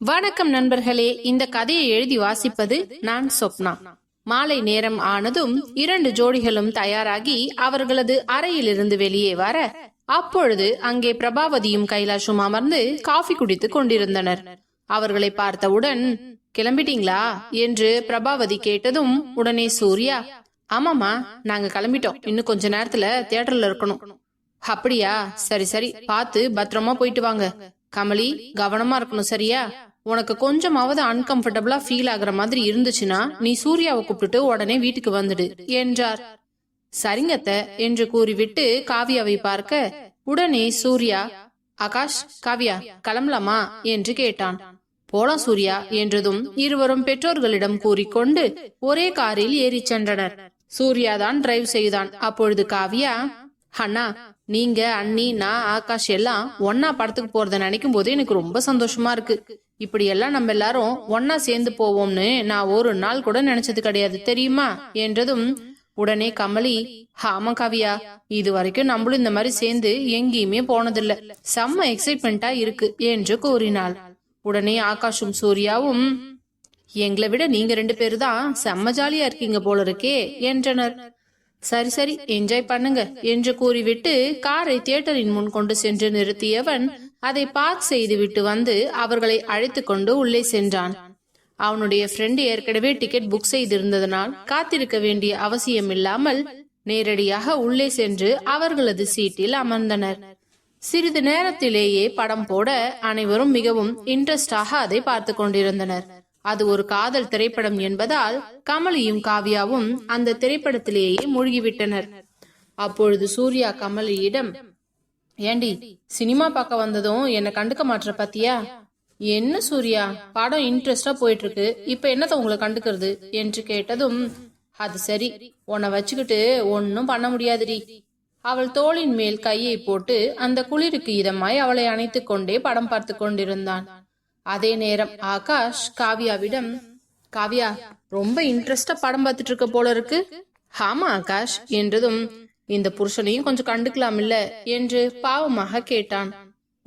வணக்கம் நண்பர்களே இந்த கதையை எழுதி வாசிப்பது நான் சொப்னா. மாலை நேரம் ஆனதும் இரண்டு ஜோடிகளும் தயாராகி அவர்களது அறையிலிருந்து வெளியே வர அப்பொழுது அங்கே பிரபாவதியும் கைலாஷும் அமர்ந்து காஃபி குடித்துக் கொண்டிருந்தனர். அவர்களை பார்த்தவுடன் கிளம்பிட்டீங்களா? என்று பிரபாவதி கேட்டதும் உடனே சூர்யா ஆமாமா நாங்க கிளம்பிட்டோம். இன்னும் கொஞ்ச நேரத்துல தியேட்டர்ல இருக்கணும். அப்படியா? சரி சரி. பார்த்து பத்திரமா போயிட்டு வாங்க. கமலி கவனமா இருக்கணும் சரியா? உனக்கு கொஞ்சமாவது அன்கம்ஃபர்டபுளா ஃபீல் ஆகுற மாதிரி இருந்துச்சுன்னா நீ சூர்யாவை கூப்பிட்டுட்டு உடனே வீட்டுக்கு வந்துடு என்றார். சரிங்கத்த என்று கூறிவிட்டு காவியாவை பார்க்க உடனே சூர்யா ஆகாஷ் காவியா கிளம்பலாமா? என்று கேட்டான். போலாம் சூர்யா என்றதும் இருவரும் பெற்றோர்களிடம் கூறிக்கொண்டு ஒரே காரில் ஏறிச் சென்றனர். சூர்யா தான் டிரைவ் செய்தான். அப்பொழுது காவியா அண்ணா நீங்க அண்ணி நான் ஆகாஷ் எல்லாம் ஒன்னா படத்துக்கு போறத நினைக்கும் போது எனக்கு ரொம்ப சந்தோஷமா இருக்கு. இப்படி எல்லாம் நம்ம எல்லாரும் ஒன்னா சேர்ந்து போவோம்னு நான் ஒரு நாள் கூட நினைச்சது கிடையாது தெரியுமா? என்றதும் உடனே கமலி ஆமா காவியா இது வரைக்கும் நம்மளும் இந்த மாதிரி சேர்ந்து எங்கேயுமே போனதில்ல. செம்ம எக்ஸைட்மெண்டா இருக்கு என்று கூறினாள். உடனே ஆகாஷும் சூர்யாவும் எங்களை விட நீங்க ரெண்டு பேரு தான் செம்ம ஜாலியா இருக்கீங்க போல இருக்கே என்றனர். சரி சரி என்ஜாய் பண்ணுங்க என்று கூறிவிட்டு காரை தியேட்டரின் முன் கொண்டு சென்று நிறுத்தியவன் அதை பார்க் செய்துவிட்டு வந்து அவர்களை அழைத்து கொண்டு உள்ளே சென்றான். அவனுடைய ஃப்ரெண்டு ஏற்கனவே டிக்கெட் புக் செய்திருந்ததனால் காத்திருக்க வேண்டிய அவசியம் இல்லாமல் நேரடியாக உள்ளே சென்று அவர்களது சீட்டில் அமர்ந்தனர். சிறிது நேரத்திலேயே படம் போட அனைவரும் மிகவும் இன்ட்ரெஸ்டாக அதை பார்த்து கொண்டிருந்தனர். அது ஒரு காதல் திரைப்படம் என்பதால் கமலியும் காவியாவும் அந்த திரைப்படத்திலேயே மூழ்கிவிட்டனர். அப்பொழுது சூர்யா கமலியிடம் ஏண்டி சினிமா பார்க்க வந்ததும் என்ன கண்டுக்க மாட்ற பாத்தியா? என்ன சூர்யா படம் இன்ட்ரெஸ்டா போயிட்டு இருக்கு இப்ப என்னத்த உங்களை கண்டுக்கிறது? என்று கேட்டதும் அது சரி உன்னை வச்சுக்கிட்டு ஒன்னும் பண்ண முடியாதுடி. அவள் தோளின் மேல் கையை போட்டு அந்த குளிருக்கு இதமாய் அவளை அணைத்துக் கொண்டே படம் பார்த்து கொண்டிருந்தான். அதே நேரம் ஆகாஷ் காவ்யாவிடம் காவியா ரொம்ப இன்ட்ரெஸ்டா படம் பார்த்துட்டு இருக்க போல இருக்கு. ஆமா ஆகாஷ் என்றதும் இந்த புருஷனையும் கொஞ்சம் கண்டுக்கலாம் இல்ல என்று பாவமாக கேட்டான்.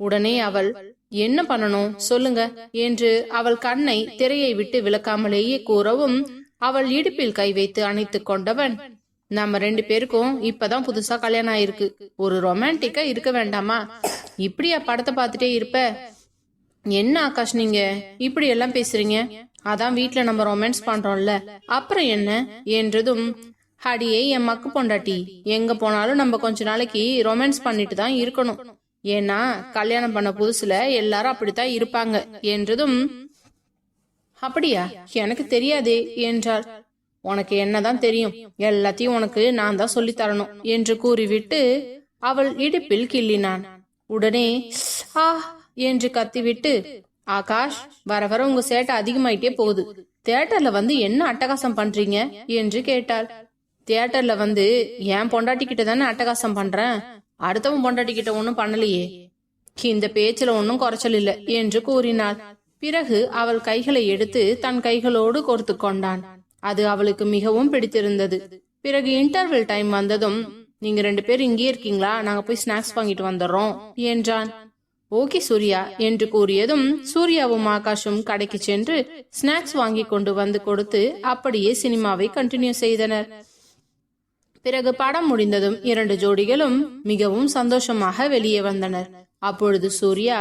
உடனே அவள் என்ன பண்ணணும் சொல்லுங்க என்று அவள் கண்ணை திரையை விட்டு விளக்காமலேயே கூறவும் அவள் இடுப்பில் கை வைத்து அணைத்துக் கொண்டவன் நம்ம ரெண்டு பேருக்கும் இப்பதான் புதுசா கல்யாணம் ஆயிருக்கு. ஒரு ரொமான்டிக்கா இருக்க வேண்டாமா? இப்படியா படத்தை பார்த்துட்டே இருப்ப? என்ன ஆகாஷ் நீங்க? இப்படி எல்லாம் பேசுறீங்க? அதான் வீட்டுல நம்ம ரொமான்ஸ் பண்றோம்ல. அப்புறம் என்ன? என்றதும் அடியே என் மக்கு பொண்டாட்டி. எங்க போனாலும் நம்ம கொஞ்ச நாளைக்கு ரொமான்ஸ் பண்ணிட்டு தான் இருக்கணும். ஏன்னா கல்யாணம் பண்ண புதுசுல எல்லாரும் அப்படித்தான் இருப்பாங்க. என்றதும் அப்படியா? எனக்கு தெரியாதே என்றாள். உனக்கு என்னதான் தெரியும். எல்லாத்தையும் உனக்கு நான் தான் சொல்லி தரணும் என்று கூறிவிட்டு அவள் இடுப்பில் கிள்ளினான். உடனே ஆ என்று கத்திவிட்டு ஆகாஷ் வர வர உங்க சேட்டை அதிகமாயிட்டே போகுது. தியேட்டர்ல வந்து என்ன அட்டகாசம் பண்றீங்க? என்று கேட்டாள். தியேட்டர்ல வந்து என் பொண்டாட்டி கிட்ட தானே அட்டகாசம் பண்றேன். அடுத்தவன் பொண்டாட்டி கிட்ட ஒன்னும் பண்ணலையே. இந்த பேச்சுல ஒன்னும் குறைச்சல் இல்ல என்று கூறினாள். பிறகு அவள் கைகளை எடுத்து தன் கைகளோடு கோர்த்து கொண்டான். அது அவளுக்கு மிகவும் பிடித்திருந்தது. பிறகு இன்டர்வெல் டைம் வந்ததும் நீங்க ரெண்டு பேரும் இங்கே இருக்கீங்களா? நாங்க போய் ஸ்நாக்ஸ் வாங்கிட்டு வந்துடுறோம் என்றான். ஓகே சூர்யா என்று கூறியதும் சூர்யாவும் ஆகாஷும் கடைக்கு சென்று ஸ்நாக்ஸ் வாங்கி கொண்டு வந்து கொடுத்து அப்படியே சினிமாவை கண்டினியூ செய்தனர். பிறகு படம் முடிந்ததும் இரண்டு ஜோடிகளும் மிகவும் சந்தோஷமாக வெளியே வந்தனர். அப்பொழுது சூர்யா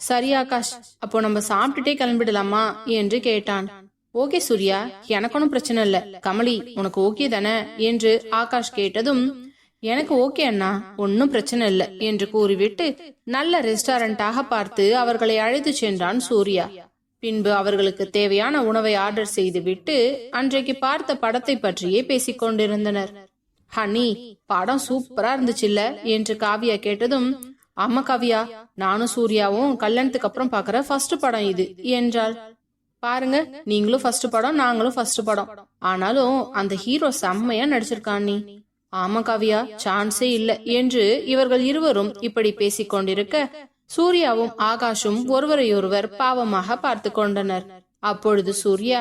சரி ஆகாஷ் அப்போ நம்ம சாப்பிட்டுட்டே கிளம்பிடலாமா? என்று கேட்டான். ஓகே சூர்யா எனக்கு ஒன்றும் பிரச்சனை இல்ல. கமலி உனக்கு ஓகே தானே? என்று ஆகாஷ் கேட்டதும் எனக்கு ஓகே அண்ணா ஒன்னும் பிரச்சனை இல்லை என்று கூறிவிட்டு நல்ல ரெஸ்டாரண்டாக பார்த்து அவர்களை அழைத்து சென்றான் சூர்யா. பின்பு அவர்களுக்கு தேவையான உணவை ஆர்டர் செய்துவிட்டு அன்றைக்கு பார்த்த படத்தை பற்றியே பேசிக் கொண்டிருந்தனர். ஹனி படம் சூப்பரா இருந்துச்சுல்ல என்று காவியா கேட்டதும் ஆமா காவியா நானும் சூர்யாவும் கல்யாணத்துக்கு அப்புறம் பாக்குற ஃபர்ஸ்ட் படம் இது என்றாள். பாருங்க நீங்களும் ஃபர்ஸ்ட் படம் நாங்களும் ஃபர்ஸ்ட் படம். ஆனாலும் அந்த ஹீரோ செம்மையா நடிச்சிருக்கான் நீ. ஆமா காவியா சான்ஸே இல்லை என்று இவர்கள் இருவரும் இப்படி பேசிக் கொண்டிருக்க சூர்யாவும் ஆகாஷும் ஒருவரையொருவர் பாவமாக பார்த்து கொண்டனர். அப்பொழுது சூர்யா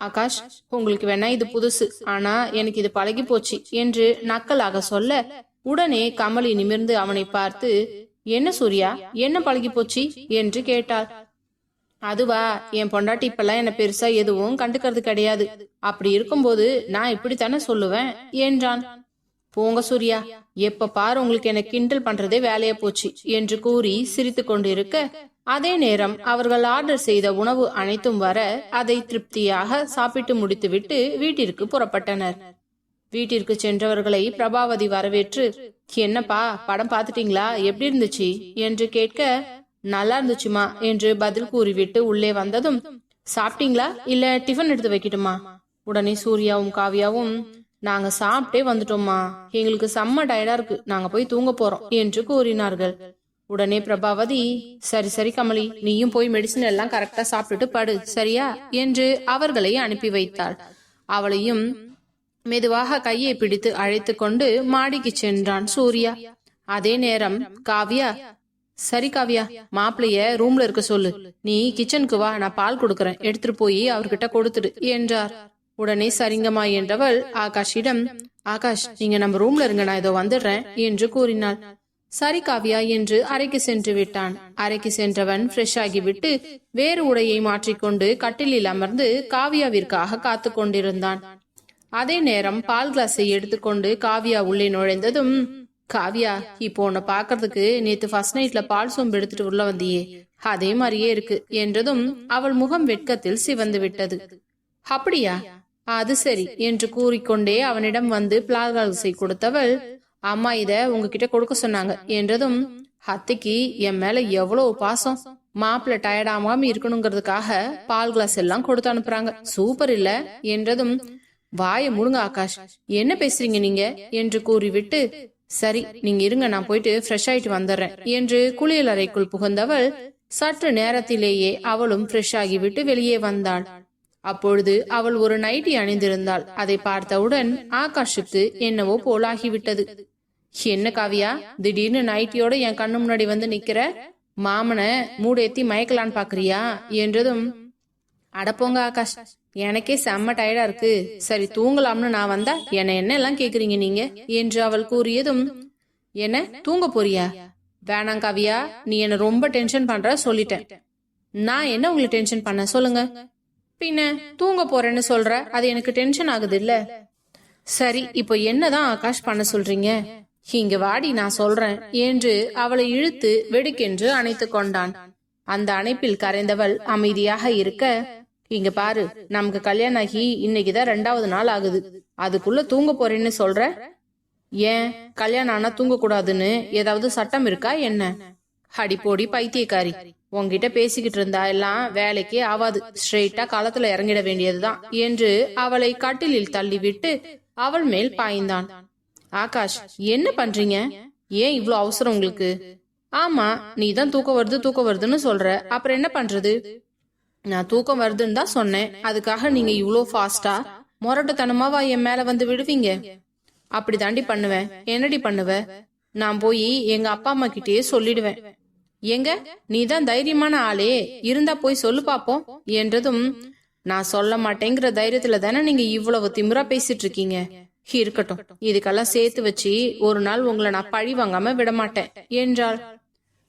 ஆகாஷ் உங்களுக்கு வேணா இது புதுசு. ஆனா எனக்கு இது பழகி போச்சு என்று நக்கலாக சொல்ல உடனே கமலி நிமிர்ந்து அவனை பார்த்து என்ன சூர்யா என்ன பழகி போச்சு? என்று கேட்டாள். அதுவா என் பொண்டாட்டி இப்பெல்லாம் என்ன பெருசா எதுவும் கண்டுக்கிறது கிடையாது. அப்படி இருக்கும்போது நான் இப்படித்தானே சொல்லுவேன் என்றான். போங்க சூர்யா. எப்ப பாரு உங்களுக்கு என்ன கிண்டல் பண்றதே வேலையா போச்சு என்று கூறி சிரித்து கொண்டிருக்க அதே நேரம் அவர்கள் ஆர்டர் செய்த உணவு அனைத்தும் வர அதை திருப்தியாக சாப்பிட்டு முடித்துவிட்டு வீட்டிற்கு புறப்பட்டனர். வீட்டிற்கு சென்றவர்களை பிரபாவதி வரவேற்று என்னப்பா படம் பார்த்துட்டீங்களா? எப்படி இருந்துச்சு? என்று கேட்க நல்லா இருந்துச்சுமா என்று பதில் கூறிவிட்டு உள்ளே வந்ததும் சாப்பிட்டீங்களா? இல்ல டிஃபன் எடுத்து வைக்கட்டுமா? உடனே சூர்யாவும் காவியாவும் நாங்க சாப்பிட்டே வந்துட்டோம்மா. எங்களுக்கு செம்ம டயர்டா இருக்கு. நாங்க போய் தூங்க போறோம் என்று கூறினார்கள். உடனே பிரபாவதி சரி சரி கமலி நீயும் போய் மெடிசன் எல்லாம் கரெக்டா சாப்பிட்டுட்டு படு சரியா? என்று அவர்களை அனுப்பி வைத்தாள். அவளையும் மெதுவாக கையை பிடித்து அழைத்து கொண்டு மாடிக்கு சென்றான் சூர்யா. அதே நேரம் காவ்யா சரி காவ்யா மாப்பிளைய ரூம்ல இருக்க சொல்லு. நீ கிச்சனுக்கு வா நான் பால் கொடுக்கறேன். எடுத்துட்டு போய் அவர்கிட்ட கொடுத்துடு என்றார். உடனே சரிங்கம்மா என்றவள் ஆகாஷிடம் ஆகாஷ் நீங்க நம்ம ரூம்ல இருங்க நான் இதோ வந்துடுறேன் என்று கூறினாள். சரி காவியா என்று அறைக்கு சென்று விட்டான். அறைக்கு சென்றவன் ஃப்ரெஷ் ஆகிவிட்டு வேறு உடையை மாற்றிக்கொண்டு கட்டிலில் அமர்ந்து காவியாவிற்காக காத்து கொண்டிருந்தான். அதே நேரம் பால் கிளாஸை எடுத்துக்கொண்டு காவியா உள்ளே நுழைந்ததும் காவியா இப்போ உன்னை பாக்குறதுக்கு நேத்து ஃபர்ஸ்ட் நைட்ல பால் சொம்பு எடுத்துட்டு உள்ள வந்தியே அதே மாதிரியே இருக்கு என்றதும் அவள் முகம் வெட்கத்தில் சிவந்து விட்டது. அப்படியா? அது சரி என்று கூறிக்கொண்டே அவனிடம் வந்து பால் கொடுத்தவள் அம்மா இத உங்ககிட்ட கொடுக்க சொன்னாங்க. என்றதும் அத்தைக்கு என் மேல எவ்வளவு பாசம். மாப்பிள்ள டயர்ட் ஆகாம இருக்கணுங்கிறதுக்காக பால் கிளாஸ் எல்லாம் கொடுத்து அனுப்புறாங்க. சூப்பர் இல்ல. என்றதும் வாய முடுங்க ஆகாஷ். என்ன பேசுறீங்க நீங்க? என்று கூறிவிட்டு சரி நீங்க இருங்க நான் போயிட்டு ஃப்ரெஷ் ஆயிட்டு வந்துடுறேன். என்று குளியல் அறைக்குள் புகுந்தவள் சற்று நேரத்திலேயே அவளும் ஃப்ரெஷ் ஆகிவிட்டு வெளியே வந்தாள். அப்பொழுது அவள் ஒரு நைட்டி அணிந்திருந்தாள். அதை பார்த்தவுடன் ஆகாஷுக்கு என்னவோ போலாகிவிட்டது. என்ன காவியா திடீர்னு நைட்டியோட என் கண்ணு முன்னாடி வந்து நிக்கிற மாமனை மூடேத்தி மயக்கலான்னு பாக்குறியா என்றதும் அடப்போங்க ஆகாஷ் எனக்கே செம்ம டயர்டா இருக்கு. சரி தூங்கலாம்னு நான் வந்தா என்ன என்ன எல்லாம் கேக்குறீங்க நீங்க என்று அவள் கூறியதும் என்ன தூங்க போறியா? வேணாம் காவியா நீ என்ன ரொம்ப டென்ஷன் பண்ற சொல்லிட்டேன். நான் என்ன உங்களை டென்ஷன் பண்ண? சொல்லுங்க. பின்ன தூங்க போறேன்னு சொல்ற அது எனக்கு டென்ஷன் ஆகுது இல்ல சரி இப்போ என்னதான் ஆகாஷ் பண்ண சொல்றீங்க? இங்க வாடி நான் சொல்றேன் என்று அவளை இழுத்து வெடுக்கென்று அணைத்து கொண்டான். அந்த அணைப்பில் கரைந்தவள் அமைதியாக இருக்க இங்க பாரு நமக்கு கல்யாணம் ஆகி இன்னைக்குதான் ரெண்டாவது நாள் ஆகுது. அதுக்குள்ள தூங்க போறேன்னு சொல்ற? ஏன் கல்யாணம் ஆனா தூங்க கூடாதுன்னு ஏதாவது சட்டம் இருக்கா என்ன? அடிப்போடி பைத்தியக்காரி. உன்கிட்ட பேசிக்கிட்டு இருந்தா எல்லாம் வேலைக்கே ஆவாது. ஸ்ட்ரெயிட்டா களத்துல இறங்கிட வேண்டியதுதான் என்று அவளை கட்டிலில் தள்ளிவிட்டு அவள் மேல் பாய்ந்தான். ஆகாஷ் என்ன பண்றீங்க? ஏன் இவ்வளவு அவசரம் உங்களுக்கு? ஆமா நீ தான் தூக்கம் வருது தூக்கம் வருதுன்னு சொல்ற. அப்புறம் என்ன பண்றது? நான் தூக்கம் வருதுன்னு தான் சொன்னேன். அதுக்காக நீங்க இவ்வளோ ஃபாஸ்டா முரட்டுத்தனமாவா என் மேல வந்து விடுவீங்க? அப்படி தாண்டி பண்ணுவேன் என்னடி பண்ணுவ? நான் போய் எங்க அப்பா அம்மா கிட்டயே சொல்லிடுவேன். எங்க? நீதான் தைரியமான ஆளே. இருந்தா போய் சொல்லு பாப்போம். என்றதும் நான் சொல்ல மாட்டேங்கிற தைரியத்துல தானே நீங்க இவ்வளவு திமிரா பேசிட்டு இருக்கீங்க? இருக்கட்டும். இதுக்கெல்லாம் சேர்த்து வச்சு ஒரு நாள் உங்களை நான் பழி வாங்காம விட மாட்டேன். என்றாள்.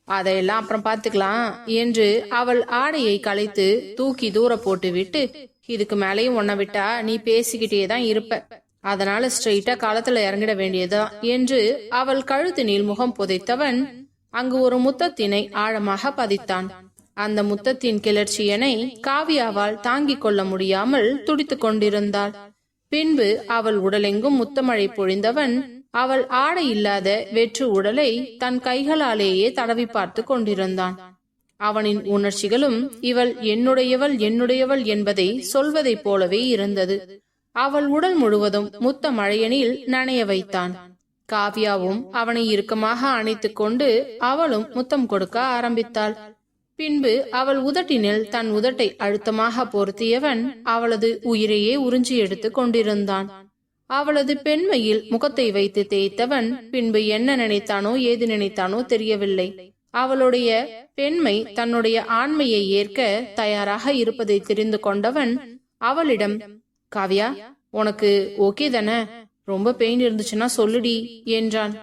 அதையெல்லாம் அப்புறம் பாத்துக்கலாம் என்று அவள் ஆடையை கலைத்து தூக்கி தூர போட்டு விட்டு இதுக்கு மேலேயும் உன்னை விட்டா நீ பேசிக்கிட்டே தான் இருப்ப. அதனால ஸ்ட்ரெயிட்டா காலத்துல இறங்கிட வேண்டியதுதான் என்று அவள் கழுத்தினில் முகம் புதைத்தவன் அங்கு ஒரு முத்தத்தினை ஆழமாக பதித்தான். அந்த முத்தத்தின் கிளர்ச்சியனை காவியாவால் தாங்கிக் கொள்ள முடியாமல் துடித்துக் கொண்டிருந்தாள் பின்பு அவள் உடலெங்கும் முத்தமழை பொழிந்தவன் அவள் ஆடை இல்லாத வெற்று உடலை தன் கைகளாலேயே தடவி பார்த்து கொண்டிருந்தான். அவனின் உணர்ச்சிகளும் இவள் என்னுடையவள் என்னுடையவள் என்பதை சொல்வதைப் போலவே இருந்தது. அவள் உடல் முழுவதும் முத்த மழையனில் நனைய வைத்தான். காவ்யாவும் அவனை இறுக்கமாக அணைத்துக் கொண்டு அவளும் முத்தம் கொடுக்க ஆரம்பித்தாள். பின்பு அவள் உதட்டினில் தன் உதட்டை அழுத்தமாக பொருத்தியவன் அவளது உயிரையே உறிஞ்சி எடுத்துக் கொண்டிருந்தான். அவளது பெண்மையில் முகத்தை வைத்து தேய்த்தவன் பின்பு என்ன நினைத்தானோ ஏது நினைத்தானோ தெரியவில்லை. அவளுடைய பெண்மை தன்னுடைய ஆண்மையை ஏற்க தயாராக இருப்பதை தெரிந்து கொண்டவன் அவளிடம் காவ்யா உனக்கு ஓகே தானே? ரொம்ப பெயின் இருந்துச்சுன்னா சொல்லுடி என்றான்.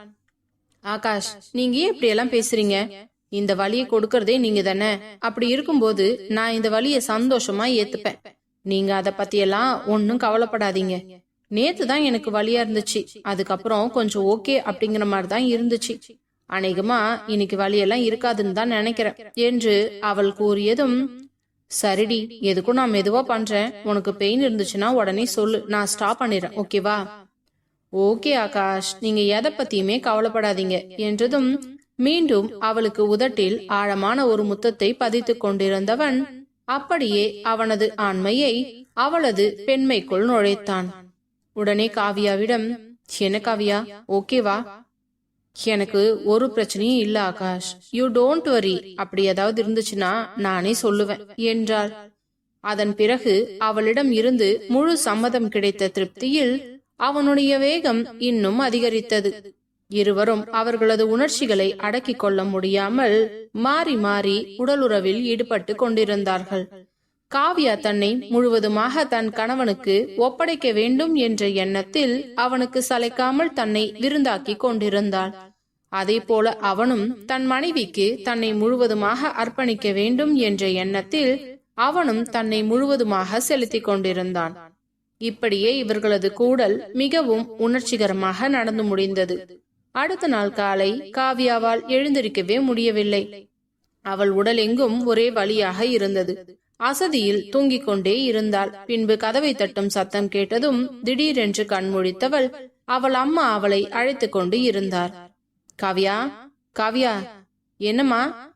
ஆகாஷ் நீங்க ஏன் இப்படி எல்லாம் பேசுறீங்க? இந்த வழியை கொடுக்கறதே நீங்க தானே? அப்படி இருக்கும்போது நான் இந்த வழியை சந்தோஷமா ஏத்துப்பேன். நீங்க அத பத்தியெல்லாம் ஒன்னும் கவலைப்படாதீங்க. நேத்து தான் எனக்கு வழியா இருந்துச்சு. அதுக்கப்புறம் கொஞ்சம் ஓகே அப்படிங்கிற மாதிரி தான் இருந்துச்சு. அநேகமா இன்னைக்கு வலியெல்லாம் இருக்காதுன்னு தான் நினைக்கிறேன் என்று அவள் கூறியதும் சரிடி எதுக்கும் நான் மெதுவா பண்றேன். உனக்கு பெயின் இருந்துச்சுன்னா உடனே சொல்லு. நான் ஸ்டாப் பண்ணிடுறேன். ஓகேவா ஓகே ஆகாஷ் நீங்க எதை பத்தியுமே கவலைப்படாதீங்க என்றதும் மீண்டும் அவளுக்கு உதட்டில் ஆழமான ஒரு முத்தத்தை பதித்துக் கொண்டிருந்தவன் அப்படியே அவனது ஆண்மையை அவளது பெண்மைக்குள் நுழைத்தான். உடனே காவியாவிடம் என்ன காவியா? ஓகேவா எனக்கு ஒரு பிரச்சனையும் இல்ல ஆகாஷ். You don't worry. அப்படி ஏதாவது இருந்துச்சுன்னா நானே சொல்லுவேன் என்றார் அதன் பிறகு அவளிடம் இருந்து முழு சம்மதம் கிடைத்த திருப்தியில் அவனுடைய வேகம் இன்னும் அதிகரித்தது. இருவரும் அவர்களது உணர்ச்சிகளை அடக்கிக் கொள்ள முடியாமல் மாறி மாறி உடலுறவில் ஈடுபட்டு கொண்டிருந்தார்கள். காவ்யா தன்னை முழுவதுமாக தன் கணவனுக்கு ஒப்படைக்க வேண்டும் என்ற எண்ணத்தில் அவனுக்கு சளைக்காமல் தன்னை விருந்தாக்கி கொண்டிருந்தாள். அதே போல அவனும் தன் மனைவிக்கு தன்னை முழுவதுமாக அர்ப்பணிக்க வேண்டும் என்ற எண்ணத்தில் அவனும் தன்னை முழுவதுமாக செலுத்திக் கொண்டிருந்தான். இப்படியே இவர்களது கூடல் மிகவும் உணர்ச்சிகரமாக நடந்து முடிந்தது. அடுத்த நாள் காலை காவியாவால் எழுந்திருக்கவே முடியவில்லை. அவள் உடல் எங்கும் ஒரே வழியாக இருந்தது. அசதியில் தூங்கிக் கொண்டே இருந்தாள். பின்பு கதவை தட்டும் சத்தம் கேட்டதும் திடீரென்று கண்முழித்தவள் அவள் அம்மா அவளை அழைத்துக் கொண்டு இருந்தார். காவியா காவியா என்னம்மா?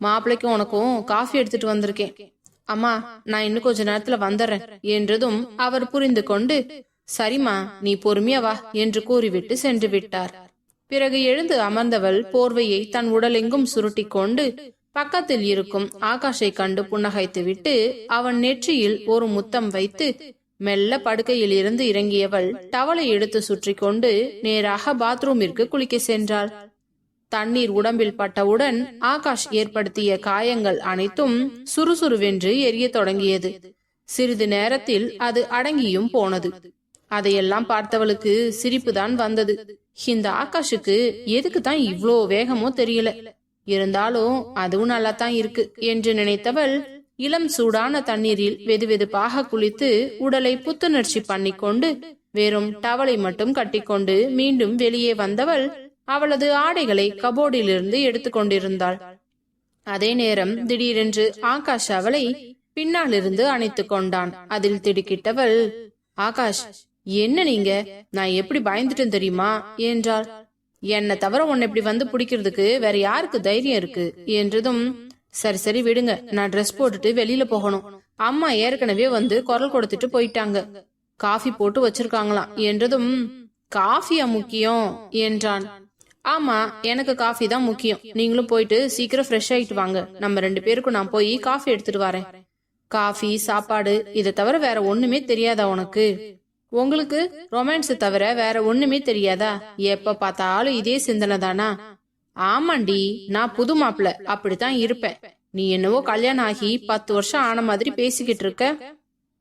மாப்பிள்ளைக்கும் உனக்கும் காஃபி எடுத்துட்டு வந்திருக்கேன். அம்மா நான் இன்னும் கொஞ்ச நேரத்துல வந்துடுறேன் என்றதும் அவர் புரிந்து கொண்டு சரிம்மா நீ பொறுமையா வா என்று கூறிவிட்டு சென்று விட்டார். பிறகு எழுந்து அமர்ந்தவள் போர்வையை தன் உடலெங்கும் சுருட்டி கொண்டு பக்கத்தில் இருக்கும் ஆகாஷை கண்டு புன்னகைத்துவிட்டு அவன் நெற்றியில் ஒரு முத்தம் வைத்து மெல்ல படுக்கையில் இருந்து இறங்கியவள் டவலை எடுத்து சுற்றி கொண்டு நேராக பாத்ரூமிற்கு குளிக்க சென்றாள். தண்ணீர் உடம்பில் பட்டவுடன் ஆகாஷ் ஏற்படுத்திய காயங்கள் அனைத்தும் சுறுசுறுவென்று எரிய தொடங்கியது. சிறிது நேரத்தில் அது அடங்கியும் போனது. அதையெல்லாம் பார்த்தவளுக்கு சிரிப்புதான் வந்தது. இந்த ஆகாஷுக்கு எதுக்கு தான் இவ்வளோ வேகமோ தெரியல. இருந்தாலும் அதுவும் நல்லா தான் இருக்கு என்று நினைத்தவள் இளம் சூடான தண்ணீரில் வெதுவெதுப்பாக குளித்து உடலை புத்துணர்ச்சி பண்ணிக்கொண்டு வெறும் டவலை மட்டும் கட்டிக்கொண்டு மீண்டும் வெளியே வந்தவள் அவளது ஆடைகளை கபோர்டிலிருந்து எடுத்துக்கொண்டிருந்தாள் அதே நேரம் திடீரென்று ஆகாஷ் அவளை பின்னாலிருந்து அணைத்து கொண்டான். அதில் திடுக்கிட்டவள் ஆகாஷ் என்ன நீங்க? நான் எப்படி பயந்துட்டேன் தெரியுமா? என்றாள். என்னை தவிர உன்னை இப்படி வந்து பிடிக்கிறதுக்கு வேற யாருக்கு தைரியம் இருக்கு? என்றதும் சரி சரி விடுங்க. நான் ட்ரெஸ் போட்டுட்டு வெளியில போகணும். அம்மா ஏற்கனவே வந்து குரல் கொடுத்துட்டு போயிட்டாங்க. காஃபி போட்டு வச்சிருக்காங்களாம். என்றதும் காஃபியா முக்கியம்? என்றான். ஆமா எனக்கு காஃபி தான் முக்கியம். நீங்களும் போயிட்டு சீக்கிரம் ஃப்ரெஷ் ஆயிட்டு வாங்க. நம்ம ரெண்டு பேருக்கும் நான் போய் காஃபி எடுத்துட்டு வரேன். காஃபி சாப்பாடு இதை தவிர வேற ஒண்ணுமே தெரியாதா உனக்கு? உங்களுக்கு ரொமான்ஸ் தவிர வேற ஒண்ணுமே தெரியாதா? எப்ப பார்த்தாலும் இதே சிந்தனை தானா? ஆமாண்டி நான் புது மாப்பிள. அப்படித்தான் இருப்பேன். நீ என்னவோ கல்யாணம் ஆகி பத்து வருஷம் ஆன மாதிரி பேசிக்கிட்டு இருக்க.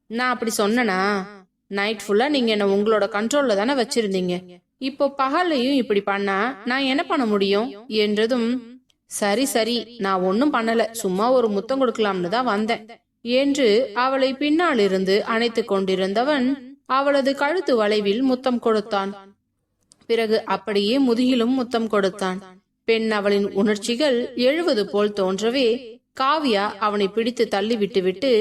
நான் அப்படி சொன்னனா? நைட் ஃபுல்லா நீங்க என்ன உங்களோட கண்ட்ரோல்ல தானே வச்சிருந்தீங்க. இப்போ பகல்லையும் இப்படி பண்ணா நான் என்ன பண்ண முடியும்? என்றதும் சரி சரி நான் ஒன்னும் பண்ணல. சும்மா ஒரு முத்தம் கொடுக்கலாம்னு தான் வந்தேன். என்று அவளை பின்னால் இருந்து அணைத்துக் கொண்டிருந்தவன் அவளது கழுத்து வளைவில் முத்தம் கொடுத்தான். பிறகு அப்படியே முதுகிலும் முத்தம் கொடுத்தான். பெண் அவளின் உணர்ச்சிகள் எழுவது போல் தோன்றவே காவியா அவனை பிடித்து தள்ளி விட்டு விட்டு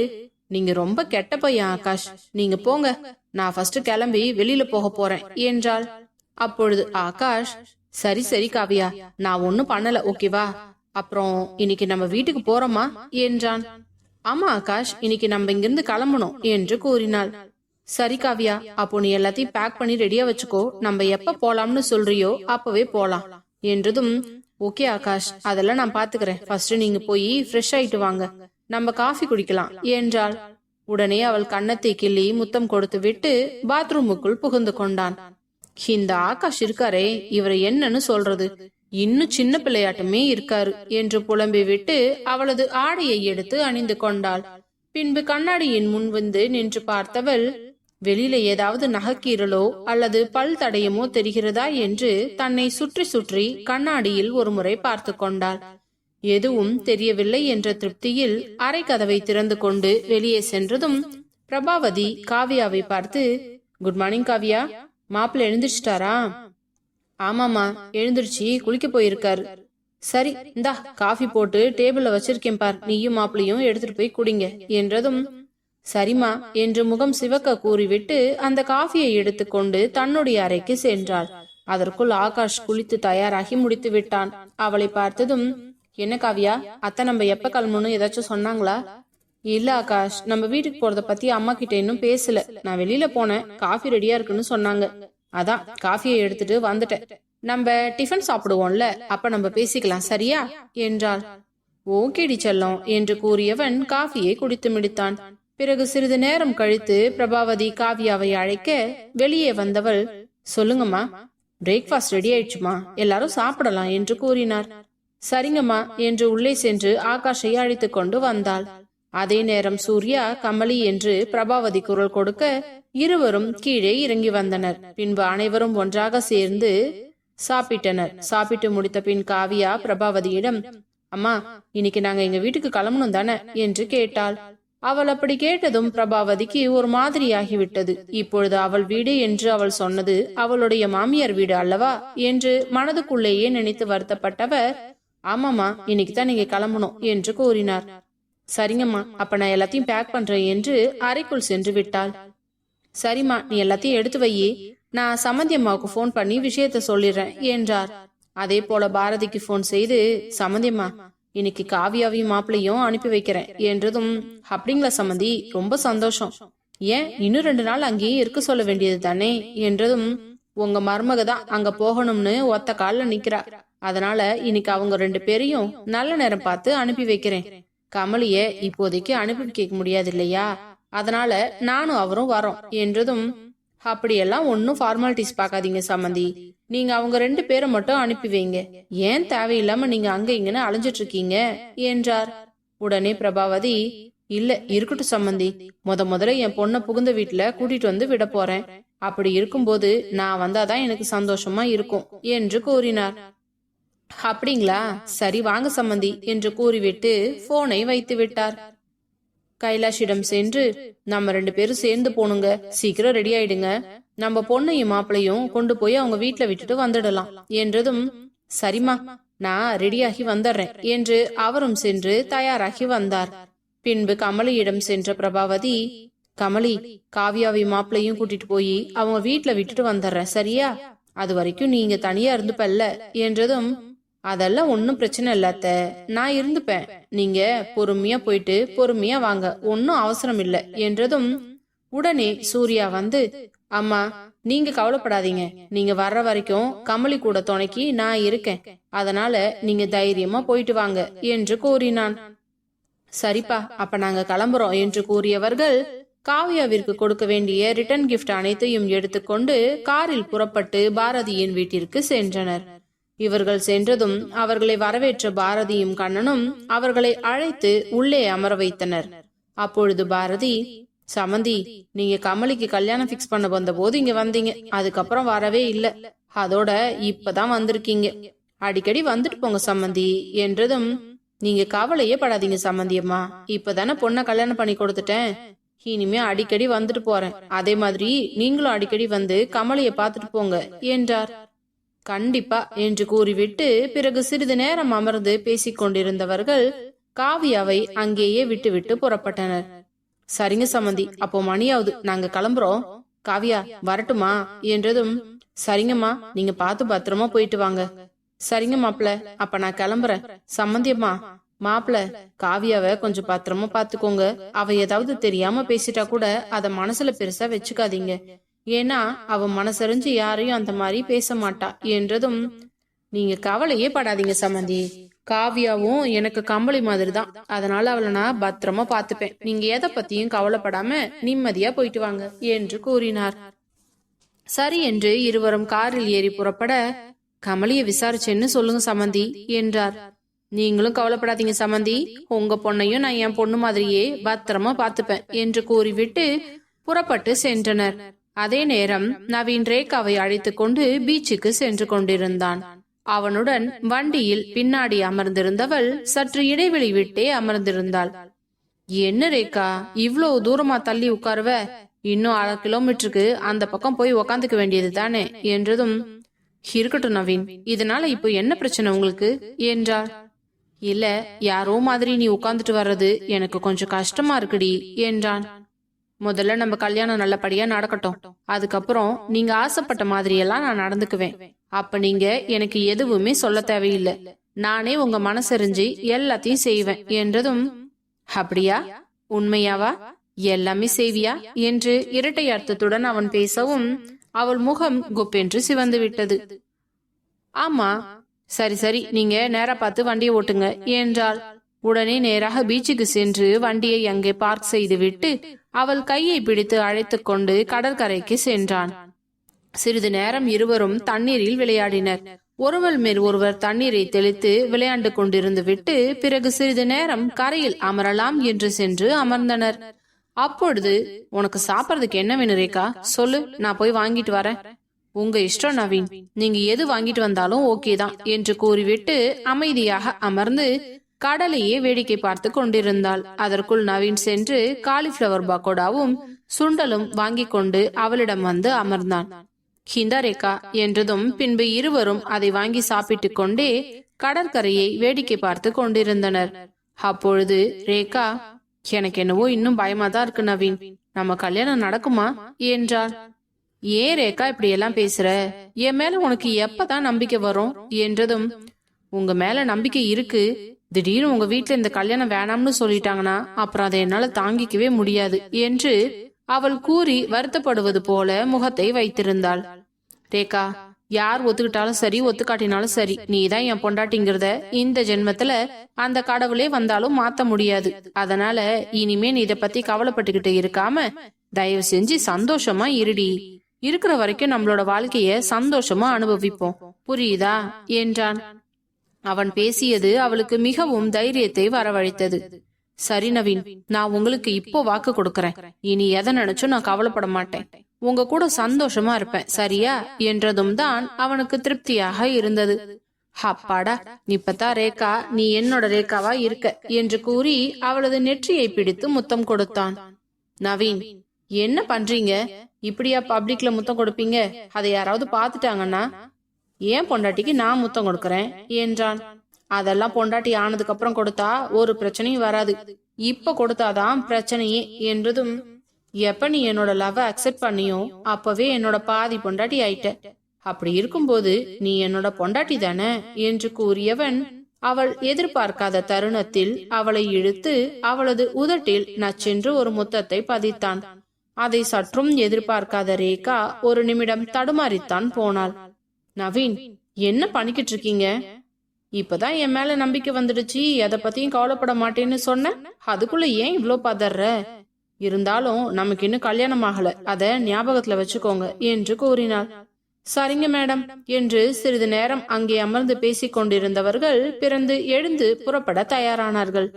நீங்க ரொம்ப கெட்ட பையன் ஆகாஷ். நீங்க போங்க. நான் ஃபர்ஸ்ட் கிளம்பி வெளியில போக போறேன் என்றாள். அப்பொழுது ஆகாஷ் சரி சரி காவியா நான் ஒண்ணும் பண்ணல ஓகேவா அப்புறம் இன்னைக்கு நம்ம வீட்டுக்கு போறோமா? என்றான். ஆமா ஆகாஷ் இன்னைக்கு நம்ம இங்கிருந்து கிளம்பணும் என்று கூறினாள். சரி காவியா அப்போ நீ எல்லாத்தையும் பேக் பண்ணி ரெடியா வச்சுக்கோ. நம்ம எப்ப போலாம்னு சொல்றியோ அப்பவே போலாம் என்றதும் ஓகே ஆகாஷ் அதெல்லாம் நான் பாத்துக்கிறேன். ஃபர்ஸ்ட் நீங்க போய் ஃப்ரெஷ் ஆயிட்டு வாங்க. நம்ம காஃபி குடிக்கலாம் என்றாள். உடனே அவள் கன்னத்தை கிள்ளி முத்தம் கொடுத்து விட்டு பாத்ரூமுக்குள் புகுந்து கொண்டான். இந்த ஆகாஷ் இருக்காரே இவரை என்னன்னு சொல்றது? இன்னும் சின்ன பிள்ளையாட்டமே இருக்காரு என்று புலம்பி விட்டு அவளது ஆடையை எடுத்து அணிந்து கொண்டாள். பின்பு கண்ணாடியின் முன் வந்து நின்று பார்த்தவள் வெளியில ஏதாவது நகைக்கீரலோ அல்லது பல் தடயமோ தெரிகிறதா? என்று தன்னை சுற்றி சுற்றி கண்ணாடியில் ஒரு முறை பார்த்து கொண்டாள். எதுவும் தெரியவில்லை என்ற திருப்தியில் அரை கதவை திறந்து கொண்டு வெளியே சென்றதும் பிரபாவதி காவியாவை பார்த்து குட் மார்னிங் காவியா. மாப்பிள்ள எழுந்திரிச்சிட்டாரா? ஆமாமா எழுந்திருச்சு குளிக்க போயிருக்காரு. சரி இந்தா காஃபி போட்டு டேபிள்ல வச்சிருக்கேன் பார். நீயும் மாப்பிளையும் எடுத்துட்டு போய் குடிங்க என்றதும் சரிம்மா என்று முகம் சிவக்க கூறிவிட்டு அந்த காஃபியை எடுத்துக்கொண்டு தன்னுடைய அறைக்கு சென்றாள். அதற்குள் ஆகாஷ் குளித்து தயாராகி முடித்து விட்டான். அவளை பார்த்ததும் என்ன காவியா அத்தை நம்ம எப்ப கிளம்பணும் ஏதாச்சும் சொன்னாங்களா? இல்ல ஆகாஷ் நம்ம வீட்டுக்கு போறத பத்தி அம்மா கிட்ட இன்னும் பேசல. நான் வெளியில போனேன். காஃபி ரெடியா இருக்குன்னு சொன்னாங்க. அதான் காஃபியை எடுத்துட்டு வந்துட்டேன். நம்ம டிஃபன் சாப்பிடுவோம்ல அப்ப நம்ம பேசிக்கலாம் சரியா? என்றாள். ஓகேடி செல்லம் என்று கூறியவன் காஃபியை குடித்து முடித்தான். பிறகு சிறிது நேரம் கழித்து பிரபாவதி காவியாவை அழைக்க வெளியே வந்தவள் சொல்லுங்கம்மா பிரேக்ஃபாஸ்ட் ரெடி ஆயிடுச்சுமா? எல்லாரும் சாப்பிடலாம் என்று கூறினார். சரிங்கம்மா என்று உள்ளே சென்று ஆகாஷை அழைத்துக் கொண்டு வந்தாள். அதே நேரம் சூர்யா கமலி என்று பிரபாவதி குரல் கொடுக்க இருவரும் கீழே இறங்கி வந்தனர். பின்பு அனைவரும் ஒன்றாக சேர்ந்து சாப்பிட்டனர். சாப்பிட்டு முடித்த பின் காவியா பிரபாவதியிடம் அம்மா இன்னைக்கு நாங்க எங்க வீட்டுக்கு கிளம்பணும் தானே? என்று கேட்டாள். அவள் அப்படி கேட்டதும் பிரபாவதிக்கு ஒரு மாதிரியாகிவிட்டது. இப்பொழுது அவள் வீடு என்று அவள் சொன்னது அவளுடைய மாமியார் வீடு அல்லவா? என்று மனதுக்குள்ளேயே நினைத்து வருத்தப்பட்டவர் ஆமாமா இன்னைக்கு தான் நீங்க கிளம்பணும் என்று கூறினார். சரிங்கம்மா அப்ப நான் எல்லாத்தையும் பேக் பண்றேன் என்று அறைக்குள் சென்று விட்டாள். சரிம்மா நீ எல்லாத்தையும் எடுத்து வையே. நான் சமந்தி அம்மாவுக்கு ஃபோன் பண்ணி விஷயத்த சொல்லிடுறேன் என்றார். அதே போல பாரதிக்கு ஃபோன் செய்து சமந்தியம்மா இன்னைக்கு காவியாவையும் மாப்பிளையும் அனுப்பி வைக்கிறேன் என்றதும் அப்படிங்களா சம்மந்தி ரொம்ப சந்தோஷம். ஏன் இன்னும் ரெண்டு நாள் அங்கேயே இருக்க சொல்ல வேண்டியது தானே? என்றதும் உங்க மருமக தான் அங்க போகணும்னு ஒத்த காலில் நிக்கிறா. அதனால இன்னைக்கு அவங்க ரெண்டு பேரையும் நல்ல நேரம் பார்த்து அனுப்பி வைக்கிறேன். கமலிய இப்போதைக்கு அனுப்பி கேட்க முடியாது இல்லையா அதனால நானும் அவரும் வரோம் என்றதும் அப்படியெல்லாம் ஒன்னும் ஃபார்மாலிட்டிஸ் பார்க்காதீங்க சம்மந்தி. நீங்க அவங்க ரெண்டு பேரை மட்டும் அனுப்பி வைங்க. ஏன் தேவையில்லாம நீங்க அங்க இங்கன்னு அலைஞ்சிட்டு இருக்கீங்க என்றார். உடனே பிரபாவதி இல்ல இருக்கட்டும் சம்மந்தி. முத முதல்ல என் பொண்ணை புகுந்த வீட்டுல கூட்டிட்டு வந்து விட போறேன். அப்படி இருக்கும்போது நான் வந்தாதான் எனக்கு சந்தோஷமா இருக்கும் என்று கூறினார். அப்படிங்களா? சரி வாங்க சம்மந்தி என்று கூறிவிட்டு போனை வைத்து விட்டார். கைலாஷிடம் சென்று நம்ம ரெண்டு பேரும் சேர்ந்து போனுங்க சீக்கிரம் ரெடி ஆயிடுங்க. நம்ம பொண்ணையும் மாப்பிளையும் கொண்டு போய் அவங்க வீட்டுல விட்டுட்டு வந்துடலாம் என்றதும் சரிம்மா நான் ரெடியாகி வந்துடுறேன் என்று அவரும் சென்று தயாராகி வந்தார். பின்பு கமலியிடம் சென்ற பிரபாவதி கமலி காவியாவை மாப்பிளையும் கூட்டிட்டு போய் அவங்க வீட்டுல விட்டுட்டு வந்துடுறேன் சரியா? அது வரைக்கும் நீங்க தனியா இருந்துப்பல்ல என்றதும் அதெல்லாம் ஒன்னும் பிரச்சனை இல்லாத்த நான் இருந்துப்பேன். நீங்க பொறுமையா போயிட்டு பொறுமையா வாங்க. ஒன்னும் அவசரம் இல்ல. என்றதும் உடனே சூர்யா வந்து அம்மா நீங்க கவலைப்படாதீங்க. நீங்க வர்ற வரைக்கும் கமலி கூட துணைக்கி நான் இருக்கேன். அதனால நீங்க தைரியமா போயிட்டு வாங்க என்று கூறினான். சரிப்பா அப்ப நாங்க கிளம்புறோம் என்று கூறியவர்கள் காவியாவிற்கு கொடுக்க வேண்டிய ரிட்டர்ன் கிஃப்ட் அனைத்தையும் எடுத்துக்கொண்டு காரில் புறப்பட்டு பாரதியின் வீட்டிற்கு சென்றனர். இவர்கள் சென்றதும் அவர்களை வரவேற்ற பாரதியும் கண்ணனும் அவர்களை அழைத்து உள்ளே அமர வைத்தனர். அப்பொழுது பாரதி சமந்தி நீங்க கமலிக்கு கல்யாணம் பிக்ஸ் பண்ண வந்த போது இங்க வந்தீங்க. அதுக்கப்புறம் வரவே இல்ல. அதோட இப்பதான் வந்திருக்கீங்க. அடிக்கடி வந்துட்டு போங்க சம்மந்தி என்றதும் நீங்க கவலையே படாதீங்க சம்மந்தியம்மா இப்பதானே பொண்ணை கல்யாணம் பண்ணி கொடுத்துட்டேன். இனிமே அடிக்கடி வந்துட்டு போறேன். அதே மாதிரி நீங்களும் அடிக்கடி வந்து கமலைய பாத்துட்டு போங்க என்றார். கண்டிப்பா என்று கூறிவிட்டு பிறகு சிறிது நேரம் அமர்ந்து பேசிக் கொண்டிருந்தவர்கள் காவியாவை அங்கேயே விட்டுவிட்டு புறப்பட்டனர். சரிங்க சம்மந்தி அப்போ மணியாவது நாங்க கிளம்புறோம். காவியா வரட்டுமா? என்றதும் சரிங்கம்மா நீங்க பாத்து பத்திரமா போயிட்டு வாங்க. சரிங்க மாப்பிள அப்ப நான் கிளம்புறேன். சம்மந்தியம்மா மாப்பிள காவியாவை கொஞ்சம் பத்திரமா பாத்துக்கோங்க அவ ஏதாவது தெரியாம பேசிட்டா கூட அத மனசுல பெருசா வச்சுக்காதீங்க. ஏன்னா அவ மனசறிஞ்சு யாரையும் அந்த மாதிரி பேச மாட்டா என்றதும் நீங்க கவலையே படாதீங்க சம்மந்தி காவியாவும் எனக்கு கம்பளி மாதிரி தான் அதனால அவளை நான் பத்திரமா பாத்துப்பேன் நீங்க எதை பத்தியும் கவலைப்படாம நிம்மதியா போயிட்டு வாங்க என்று கூறினார். சரி என்று இருவரும் காரில் ஏறி புறப்பட கமலிய விசாரிச்சேன்னு சொல்லுங்க சமந்தி என்றார். நீங்களும் கவலைப்படாதீங்க சமந்தி. உங்க பொண்ணையும் நான் என் பொண்ணு மாதிரியே பத்திரமா பாத்துப்பேன் என்று கூறிவிட்டு புறப்பட்டு சென்றனர். அதே நேரம் நவீன் ரேகாவை அழைத்துக் கொண்டு பீச்சுக்கு சென்று கொண்டிருந்தான். அவனுடன் வண்டியில் பின்னாடி அமர்ந்திருந்தவள் சற்று இடைவெளி விட்டே அமர்ந்திருந்தாள். என்ன ரேக்கா இவ்வளவு தூரமா தள்ளி உட்காருவ? இன்னும் அரை கிலோமீட்டருக்கு அந்த பக்கம் போய் உக்காந்துக்க வேண்டியது தானே? என்றதும் இருக்கட்டும் நவீன் இதனால இப்போ என்ன பிரச்சனை உங்களுக்கு? என்றாள். இல்ல யாரோ மாதிரி நீ உட்கார்ந்துட்டு வர்றது எனக்கு கொஞ்சம் கஷ்டமா இருக்குடி என்றான். முதல்ல நம்ம கல்யாணம் நல்லபடியா நடக்கட்டும். அதுக்கப்புறம் நீங்க ஆசைப்பட்ட மாதிரியெல்லாம் நான் நடந்துக்குவேன். அப்ப நீங்க எனக்கு எதுவுமே சொல்ல தேவையில்லை. நானே உங்க மனசறிஞ்சு எல்லாத்தையும் செய்வேன். என்றதும் அப்படியா? உண்மையாவா? எல்லாமே செய்வியா? என்று இரட்டை அர்த்தத்துடன் அவன் பேசவும் அவள் முகம் குப்பென்று சிவந்து விட்டது. ஆமா. சரி சரி. நீங்க நேரா பார்த்து வண்டியை ஓட்டுங்க. என்றாள். உடனே நேராக பீச்சுக்கு சென்று வண்டியை அங்கே பார்க் செய்துவிட்டு அவள் கையை பிடித்து அழைத்து கொண்டு கடற்கரைக்கு சென்றான். சிறிது நேரம் இருவரும் தண்ணீரில் விளையாடினர். ஒருவர் மேல் ஒருவர் தண்ணீரை தெளித்து விளையாண்டு கொண்டிருந்து விட்டு பிறகு சிறிது நேரம் கரையில் அமரலாம் என்று சென்று அமர்ந்தனர். அப்பொழுது உனக்கு சாப்பிடறதுக்கு என்ன வேணும் ரேகா? சொல்லு நான் போய் வாங்கிட்டு வரேன். உங்க இஷ்டம் நவீன். நீங்க எது வாங்கிட்டு வந்தாலும் ஓகே தான் என்று கூறிவிட்டு அமைதியாக அமர்ந்து கடலையே வேடிக்கை பார்த்து கொண்டிருந்தாள். அதற்குள் நவீன் சென்று காலிஃபிளவர் பக்கோடாவும் சுண்டலும் வாங்கி கொண்டு அவளிடம் வந்து அமர்ந்தான். ஹிந்தா ரேகா என்றதும் பின்பு இருவரும் அதை வாங்கி சாப்பிட்டுக் கொண்டே கடற்கரையை வேடிக்கை பார்த்து கொண்டிருந்தனர். அப்பொழுது ரேகா எனக்கு என்னவோ இன்னும் பயமா தான் இருக்கு நவீன். நம்ம கல்யாணம் நடக்குமா? என்றாள். ஏன் ரேகா இப்படி எல்லாம் பேசுற? என் மேல உனக்கு எப்பதான் நம்பிக்கை வரும்? என்றதும் உங்க மேல நம்பிக்கை இருக்கு. திடீர்னு உங்க வீட்டுல இந்த கல்யாணம் வேணாம்னு சொல்லிட்டாங்கன்னா அப்புறம் அதை என்னால தாங்கிக்கவே முடியாது என்று அவள் கூறி வருத்தப்படுவது போல முகத்தை வைத்திருந்தாள். ரேகா யார் ஒத்துக்கிட்டாலும் சரி ஒத்துக்காட்டினாலும் சரி நீ தான் என் பொண்டாட்டிங்கிறத இந்த ஜென்மத்துல அந்த கடவுளே வந்தாலும் மாத்த முடியாது. அதனால இனிமே நீ இத பத்தி கவலைப்பட்டுக்கிட்டு இருக்காம தயவு செஞ்சு சந்தோஷமா இருடி. இருக்கிற வரைக்கும் நம்மளோட வாழ்க்கைய சந்தோஷமா அனுபவிப்போம். புரியுதா? என்றான். அவன் பேசியது அவளுக்கு மிகவும் தைரியத்தை வரவழைத்தது. சரி நவீன் நான் உங்களுக்கு இப்போ வாக்கு கொடுக்கறேன். இனி எதை நினைச்சும் நான் கவலைப்பட மாட்டேன். உங்க கூட சந்தோஷமா இருப்பேன் சரியா? என்றதும் தான் அவனுக்கு திருப்தியாக இருந்தது. அப்பாடா இப்பதான் ரேகா நீ என்னோட ரேகாவா இருக்க என்று கூறி அவளது நெற்றியை பிடித்து முத்தம் கொடுத்தான். நவீன் என்ன பண்றீங்க? இப்படியா பப்ளிக்ல முத்தம் கொடுப்பீங்க? அதை யாராவது பாத்துட்டாங்கன்னா ஏன் பொண்டாட்டிக்கு நான் முத்தம் கொடுக்கறேன்? என்றான். அதெல்லாம் பொண்டாட்டி ஆனதுக்கு அப்புறம் கொடுத்தா ஒரு பிரச்சனையும் வராது. இப்ப கொடுத்தாதான் பிரச்சனையே என்றதும் எப்ப நீ என்னோட லவ் அக்செப்ட் பண்ணியோ அப்பவே என்னோட பாதி பொண்டாட்டி ஆயிட்ட. அப்படி இருக்கும்போது நீ என்னோட பொண்டாட்டி தானே? என்று கூறியவன் அவள் எதிர்பார்க்காத தருணத்தில் அவளை இழுத்து அவளது உதட்டில் நச்சென்று ஒரு முத்தத்தை பதித்தான். அதை சற்றும் எதிர்பார்க்காத ரேகா ஒரு நிமிடம் தடுமாறித்தான் போனாள். நவீன் என்ன பண்ணிக்கிட்டு இருக்கீங்க இப்பதான் என் மேல நம்பிக்கை வந்துடுச்சு. எதை பத்தியும் கவலைப்பட மாட்டேன்னு சொன்ன. அதுக்குள்ள ஏன் இவ்ளோ பதற இருந்தாலும் நமக்கு இன்னும் கல்யாணம் ஆகல. அத ஞாபகத்துல வச்சுக்கோங்க என்று கூறினாள். சரிங்க மேடம் என்று சிறிது நேரம் அங்கே அமர்ந்து பேசிக் கொண்டிருந்தவர்கள் பிறந்து எழுந்து புறப்பட தயாரானார்கள்.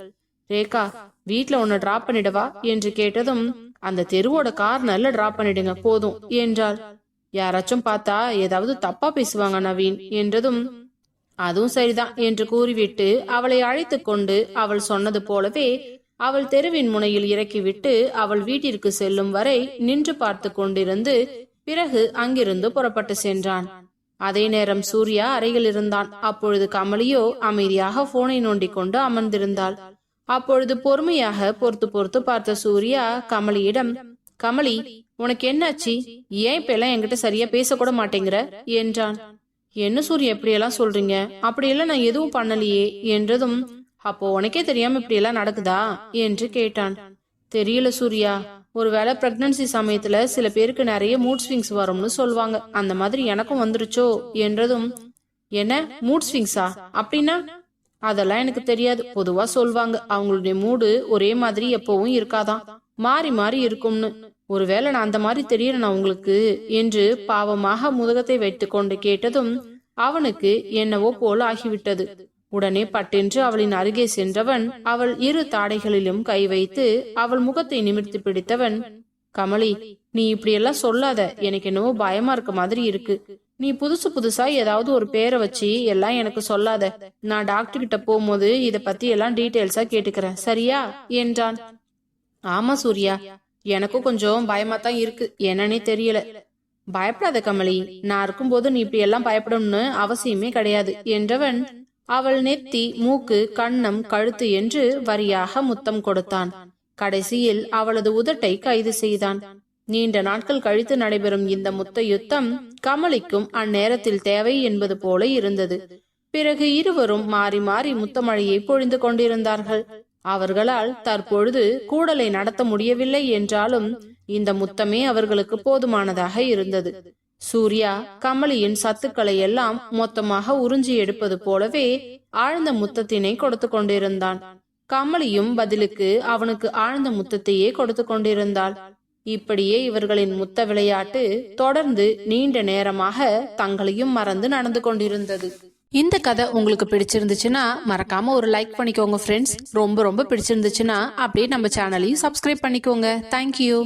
ரேகா வீட்ல உன்னை டிராப் பண்ணிடவா? என்று கேட்டதும் அந்த தெருவோட கார்னர்ல டிராப் பண்ணிடுங்க போதும் என்றாள். யாராச்சும் பார்த்தா ஏதாவது தப்பா பேசுவாங்க நவீன் என்றதும் அதுவும் சரிதான் என்று கூறிவிட்டு அவளை அழைத்துக் கொண்டு அவள் சொன்னது போலவே அவள் தெருவின் முனையில் இறக்கிவிட்டு அவள் வீட்டிற்கு செல்லும் வரை நின்று பார்த்து கொண்டிருந்து பிறகு அங்கிருந்து புறப்பட்டு சென்றான். அதே நேரம் சூர்யா அறையில் இருந்தான். அப்பொழுது கமலியோ அமைதியாக போனை நோண்டிக் கொண்டு அமர்ந்திருந்தாள். அப்பொழுது பொறுமையாக பொறுத்து பொறுத்து பார்த்த சூர்யா கமலியிடம் கமலி உனக்கு என்னாச்சு? ஏன் இப்ப எல்லாம் என்கிட்ட சரியா பேசக்கூட மாட்டேங்கிற? என்றான். என்ன சூர்யா எப்படி எல்லாம் சொல்றீங்க? அப்படியெல்லாம் நான் எதுவும் பண்ணலையே என்றதும் அப்போ உனக்கே தெரியாம இப்படி எல்லாம் நடக்குதா? என்று கேட்டான். தெரியல சூர்யா. ஒருவேளை பிரெக்னன்சி சமயத்துல சில பேருக்கு நிறைய மூட் ஸ்விங்ஸ் வரும்னு சொல்லுவாங்க. அந்த மாதிரி எனக்கும் வந்துருச்சோ என்றதும் என்ன? மூட் ஸ்விங்ஸா அப்படின்னா? அதெல்லாம் எனக்கு தெரியாது. பொதுவா சொல்வாங்க அவங்களுடைய மூடு ஒரே மாதிரி எப்பவும் இருக்காதான். மாறி மாறி இருக்கும்னு. ஒருவேளை நான் அந்த மாதிரி தெரியறேனா உங்களுக்கு என்று பாவமாக முதுகத்தை வைத்துக்கொண்டு கேட்டதும் அவனுக்கு என்னவோ போல ஆகிவிட்டது. உடனே பட்டென்று அவளின் அருகே சென்றவன் அவள் இரு தாடைகளிலும் கை வைத்து அவள் முகத்தை நிமிர்த்தி பிடித்தவன் கமலி நீ இப்படியெல்லாம் சொல்லாத. எனக்கு என்னவோ பயமா இருக்க மாதிரி இருக்கு. நீ புதுசு புதுசா ஏதாவது ஒரு பேரை வச்சு எல்லாம் எனக்கு சொல்லாத. நான் டாக்டர் கிட்ட போகும்போது இத பத்தி எல்லாம் டீட்டெயில்ஸா கேட்டுக்கிறேன். சரியா? என்றான். ஆமா சூர்யா. எனக்கும் கொஞ்சம் பயமா தான் இருக்கு. என்னன்னே தெரியல. பயப்படாத கமலி நான் இருக்கும்போது நீ இப்படி எல்லாம் பயப்படணும்னு அவசியமே கிடையாது என்றவன் அவள் நெத்தி மூக்கு கண்ணம் கழுத்து என்று வரியாக முத்தம் கொடுத்தான். கடைசியில் அவளது உதட்டை கைது செய்தான். நீண்ட நாட்கள் கழித்து நடைபெறும் இந்த முத்த யுத்தம் கமலிக்கும் அந்நேரத்தில் தேவை என்பது போல இருந்தது. பிறகு இருவரும் மாறி மாறி முத்தமழையை பொழிந்து கொண்டிருந்தார்கள். அவர்களால் தற்பொழுது கூடலை நடத்த முடியவில்லை என்றாலும் இந்த முத்தமே அவர்களுக்கு போதுமானதாக இருந்தது. சூர்யா கமலியின் சத்துக்களை எல்லாம் மொத்தமாக உறிஞ்சி எடுப்பது போலவே ஆழ்ந்த முத்தத்தினை கொடுத்து கொண்டிருந்தான். கமலியும் பதிலுக்கு அவனுக்கு ஆழ்ந்த முத்தத்தையே கொடுத்து கொண்டிருந்தாள். இப்படியே இவர்களின் முத்த விளையாட்டு தொடர்ந்து நீண்ட நேரமாக தங்களையும் மறந்து நடந்து கொண்டிருந்தது. இந்த கதை உங்களுக்கு பிடிச்சிருந்துச்சுன்னா மறக்காம ஒரு லைக் பண்ணிக்கோங்க ஃப்ரெண்ட்ஸ் ரொம்ப ரொம்ப பிடிச்சிருந்துச்சுன்னா அப்படியே நம்ம சேனலையும் சப்ஸ்கிரைப் பண்ணிக்கோங்க. தேங்க்யூ